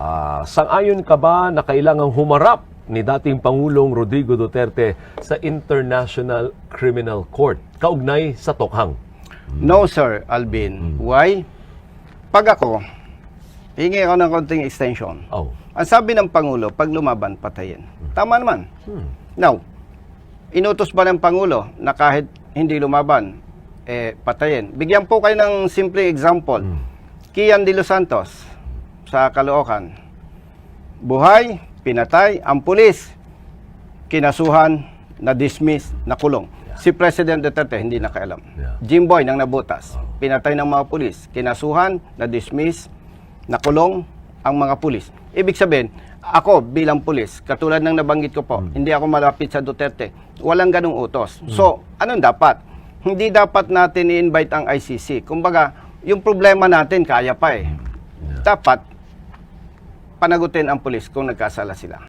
Ah, sang-ayon ka ba na kailangang humarap ni dating Pangulong Rodrigo Duterte sa International Criminal Court kaugnay sa Tokhang? No, sir, Alvin. Why? Pag ako, hingi ako ng konting extension. Oh. Ang sabi ng Pangulo, pag lumaban, patayin. Tama naman. Now, inutos ba ng Pangulo na kahit hindi lumaban, eh, patayin? Bigyan po kayo ng simple example. Kian de Los Santos sa Caloocan. Buhay, pinatay, ang pulis, kinasuhan, na-dismiss, nakulong. Si President Duterte hindi nakaalam. Yeah. Jimboy nang nabutas, pinatay ng mga pulis, kinasuhan, na-dismiss, nakulong ang mga pulis. Ibig sabihin, ako bilang pulis, katulad ng nabanggit ko po, hindi ako malapit sa Duterte. Walang ganong utos. So, anong dapat? Hindi dapat natin i-invite ang ICC. Kumbaga, yung problema natin, kaya pa eh. Dapat, panagutin ang pulis kung nagkasala sila.